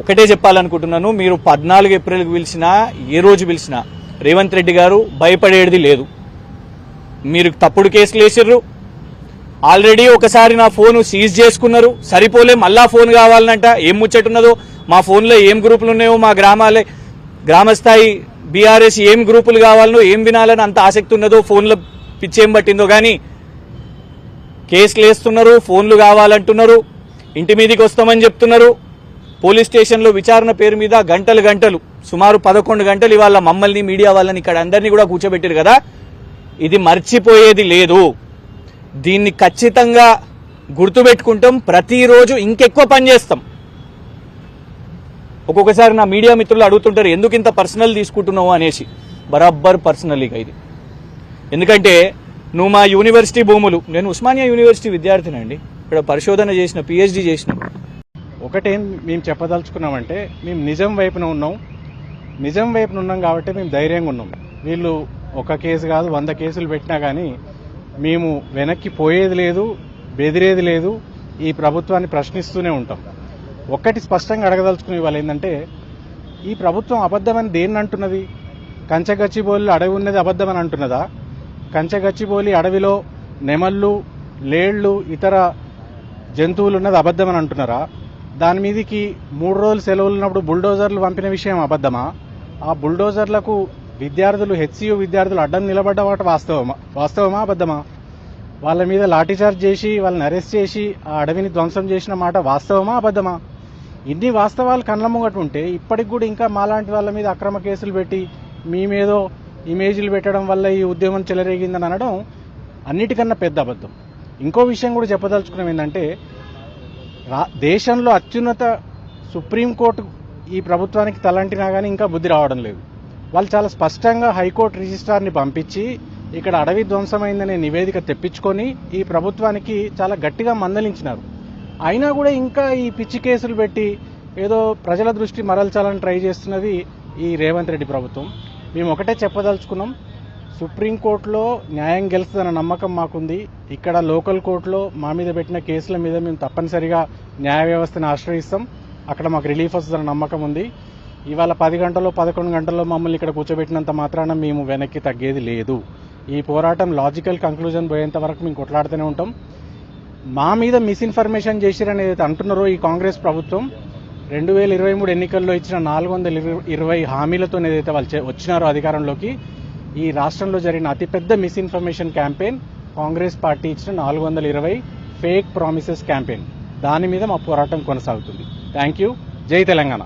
ఒకటే చెప్పాలనుకుంటున్నాను మీరు పద్నాలుగు ఏప్రిల్కి పిలిచినా ఏ రోజు పిలిచినా రేవంత్ రెడ్డి గారు భయపడేది లేదు. మీరు తప్పుడు కేసులు వేసిర్రు. ఆల్రెడీ ఒకసారి నా ఫోన్ సీజ్ చేసుకున్నారు. సరిపోలే మళ్ళా ఫోన్ కావాలనంట ఏం ముచ్చటున్నదో మా ఫోన్లో ఏం గ్రూపులు ఉన్నాయో? మా గ్రామాలే గ్రామస్థాయి బీఆర్ఎస్ ఏం గ్రూపులు కావాలనో ఏం వినాలని అంత ఆసక్తి ఉన్నదో? ఫోన్లో పిచ్చేం పట్టిందో? కానీ కేసులు వేస్తున్నారు ఫోన్లు కావాలంటున్నారు. ఇంటి మీదకి వస్తామని చెప్తున్నారు. పోలీస్ స్టేషన్లో విచారణ పేరు మీద గంటలు గంటలు సుమారు పదకొండు గంటలు ఇవాళ మమ్మల్ని మీడియా వాళ్ళని ఇక్కడ అందరినీ కూడా కూర్చోబెట్టారు కదా? ఇది మర్చిపోయేది లేదు. దీన్ని ఖచ్చితంగా గుర్తుపెట్టుకుంటాం. ప్రతిరోజు ఇంకెక్కువ పని చేస్తాం. ఒక్కొక్కసారి నా మీడియా మిత్రులు అడుగుతుంటారు ఎందుకు ఇంత పర్సనల్ తీసుకుంటున్నావు? అనేసి. బరాబర్ పర్సనల్ ఇక ఇది. ఎందుకంటే నువ్వు మా యూనివర్సిటీ భూములు నేను ఉస్మానియా యూనివర్సిటీ విద్యార్థినండి. ఇక్కడ పరిశోధన చేసిన పిహెచ్డి చేసిన. ఒకటేం మేము చెప్పదలుచుకున్నామంటే మేము నిజం వైపున ఉన్నాం. నిజం వైపున ఉన్నాం కాబట్టి మేము ధైర్యంగా ఉన్నాం. వీళ్ళు ఒక కేసు కాదు వంద కేసులు పెట్టినా కానీ మేము వెనక్కి పోయేది లేదు బెదిరేది లేదు ఈ ప్రభుత్వాన్ని ప్రశ్నిస్తూనే ఉంటాం. ఒక్కటి స్పష్టంగా అడగదలుచుకునే వాళ్ళు ఏంటంటే ఈ ప్రభుత్వం అబద్ధమని దేన్ని అంటున్నది? కంచగచ్చిబోలి అడవి ఉన్నది అబద్ధమని అంటున్నదా? కంచగచ్చిబోలి అడవిలో నెమళ్ళు లేళ్ళు ఇతర జంతువులు ఉన్నది అబద్ధమని అంటున్నారా? దాని మీదకి మూడు రోజులు సెలవులు ఉన్నప్పుడు బుల్డోజర్లు పంపిన విషయం అబద్ధమా? ఆ బుల్డోజర్లకు విద్యార్థులు హెచ్సియు విద్యార్థులు అడ్డం నిలబడ్డమాట వాస్తవమా? వాస్తవమా? అబద్ధమా? వాళ్ళ మీద లాఠీచార్జ్ చేసి వాళ్ళని అరెస్ట్ చేసి ఆ అడవిని ధ్వంసం చేసిన మాట వాస్తవమా? అబద్ధమా? ఇన్ని వాస్తవాలు కళ్ళ ముంగట ఉంటే ఇప్పటికి కూడా ఇంకా మాలాంటి వాళ్ళ మీద అక్రమ కేసులు పెట్టి మీ మీదో ఇమేజ్లు పెట్టడం వల్ల ఈ ఉద్యమం చెలరేగిందని అనడం అన్నిటికన్నా పెద్ద అబద్ధం. ఇంకో విషయం కూడా చెప్పదలుచుకున్నాం ఏంటంటే రా దేశంలో అత్యున్నత సుప్రీంకోర్టు ఈ ప్రభుత్వానికి తలంటినా కానీ ఇంకా బుద్ధి రావడం లేదు. వాళ్ళు చాలా స్పష్టంగా హైకోర్టు రిజిస్ట్రార్ని పంపించి ఇక్కడ అడవి ధ్వంసమైందనే నివేదిక తెప్పించుకొని ఈ ప్రభుత్వానికి చాలా గట్టిగా మందలించినారు. అయినా కూడా ఇంకా ఈ పిచ్చి కేసులు పెట్టి ఏదో ప్రజల దృష్టి మరల్చాలని ట్రై చేస్తున్నది ఈ రేవంత్ రెడ్డి ప్రభుత్వం. మేము ఒకటే చెప్పదలుచుకున్నాం సుప్రీంకోర్టులో న్యాయం గెలుస్తుందన్న నమ్మకం మాకుంది. ఇక్కడ లోకల్ కోర్టులో మా మీద పెట్టిన కేసుల మీద మేము తప్పనిసరిగా న్యాయ వ్యవస్థను ఆశ్రయిస్తాం. అక్కడ మాకు రిలీఫ్ వస్తుందన్న నమ్మకం ఉంది. ఇవాళ పది గంటల్లో పదకొండు గంటల్లో మమ్మల్ని ఇక్కడ కూర్చోబెట్టినంత మాత్రాన మేము వెనక్కి తగ్గేది లేదు. ఈ పోరాటం లాజికల్ కంక్లూజన్ పోయేంత వరకు మేము కొట్లాడుతూనే ఉంటాం. మా మీద మిస్ఇన్ఫర్మేషన్ చేసిరని ఏదైతే అంటున్నారో ఈ కాంగ్రెస్ ప్రభుత్వం రెండు వేల ఇరవై మూడు ఎన్నికల్లో ఇచ్చిన నాలుగు వందల ఇరవై హామీలతో ఏదైతే వాళ్ళు వచ్చినారో అధికారంలోకి ఈ రాష్ట్రంలో జరిగిన అతిపెద్ద మిస్ఇన్ఫర్మేషన్ క్యాంపెయిన్ కాంగ్రెస్ పార్టీ ఇచ్చిన నాలుగు వందల ఇరవై ఫేక్ ప్రామిసెస్ క్యాంపెయిన్ దాని మీద మా పోరాటం కొనసాగుతుంది. థ్యాంక్ యూ జై తెలంగాణ.